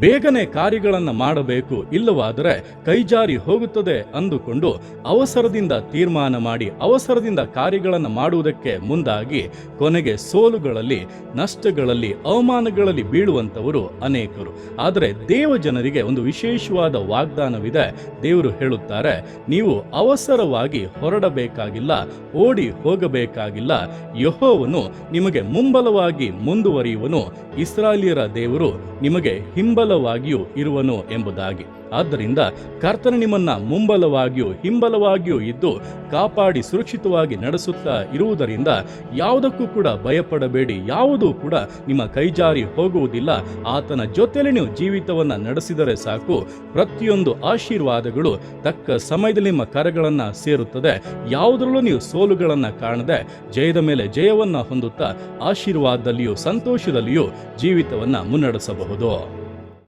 ಬೇಗನೆ ಕಾರ್ಯಗಳನ್ನು ಮಾಡಬೇಕು, ಇಲ್ಲವಾದರೆ ಕೈಜಾರಿ ಹೋಗುತ್ತದೆ ಅಂದುಕೊಂಡು ಅವಸರದಿಂದ ತೀರ್ಮಾನ ಮಾಡಿ, ಅವಸರದಿಂದ ಕಾರ್ಯಗಳನ್ನು ಮಾಡುವುದಕ್ಕೆ ಮುಂದಾಗಿ ಕೊನೆಗೆ ಸೋಲುಗಳಲ್ಲಿ, ನಷ್ಟಗಳಲ್ಲಿ, ಅವಮಾನಗಳಲ್ಲಿ ಬೀಳುವಂಥವರು ಅನೇಕರು. ಆದರೆ ದೇವ ಜನರಿಗೆ ಒಂದು ವಿಶೇಷವಾದ ವಾಗ್ದಾನವಿದೆ. ದೇವರು ಹೇಳುತ್ತಾರೆ, ನೀವು ಅವಸರವಾಗಿ ಹೊರಡಬೇಕಾಗಿಲ್ಲ, ಓಡಿ ಹೋಗಬೇಕಾಗಿಲ್ಲ. ಯಹೋವನು ನಿಮಗೆ ಮುಂಬಲವಾಗಿ ಮುಂದುವರಿಯುವನು. ಇಸ್ರಾಯೇಲಿಯರ ದೇವರು ನಿಮಗೆ ಹಿಂಬಲವಾಗಿಯೂ ಇರುವನು ಎಂಬುದಾಗಿ. ಆದ್ದರಿಂದ ಕರ್ತನ ನಿಮ್ಮನ್ನ ಮುಂಬಲವಾಗಿಯೂ ಹಿಂಬಲವಾಗಿಯೂ ಇದ್ದು ಕಾಪಾಡಿ ಸುರಕ್ಷಿತವಾಗಿ ನಡೆಸುತ್ತಾ ಇರುವುದರಿಂದ ಯಾವುದಕ್ಕೂ ಕೂಡ ಭಯಪಡಬೇಡಿ. ಯಾವುದೂ ಕೂಡ ನಿಮ್ಮ ಕೈಜಾರಿ ಹೋಗುವುದಿಲ್ಲ. ಆತನ ಜೊತೆಯಲ್ಲಿ ನೀವು ಜೀವಿತವನ್ನು ನಡೆಸಿದರೆ ಸಾಕು. ಪ್ರತಿಯೊಂದು ಆಶೀರ್ವಾದಗಳು ತಕ್ಕ ಸಮಯದಲ್ಲಿ ನಿಮ್ಮ ಕರೆಗಳನ್ನು ಸೇರುತ್ತದೆ. ಯಾವುದರಲ್ಲೂ ನೀವು ಸೋಲುಗಳನ್ನು ಕಾಣದೆ ಜಯದ ಮೇಲೆ ಜಯವನ್ನು ಹೊಂದುತ್ತಾ ಆಶೀರ್ವಾದದಲ್ಲಿಯೂ, ಸಂತೋಷದಲ್ಲಿಯೂ ಜೀವಿತವನ್ನು ಮುನ್ನಡೆಸಬಹುದು.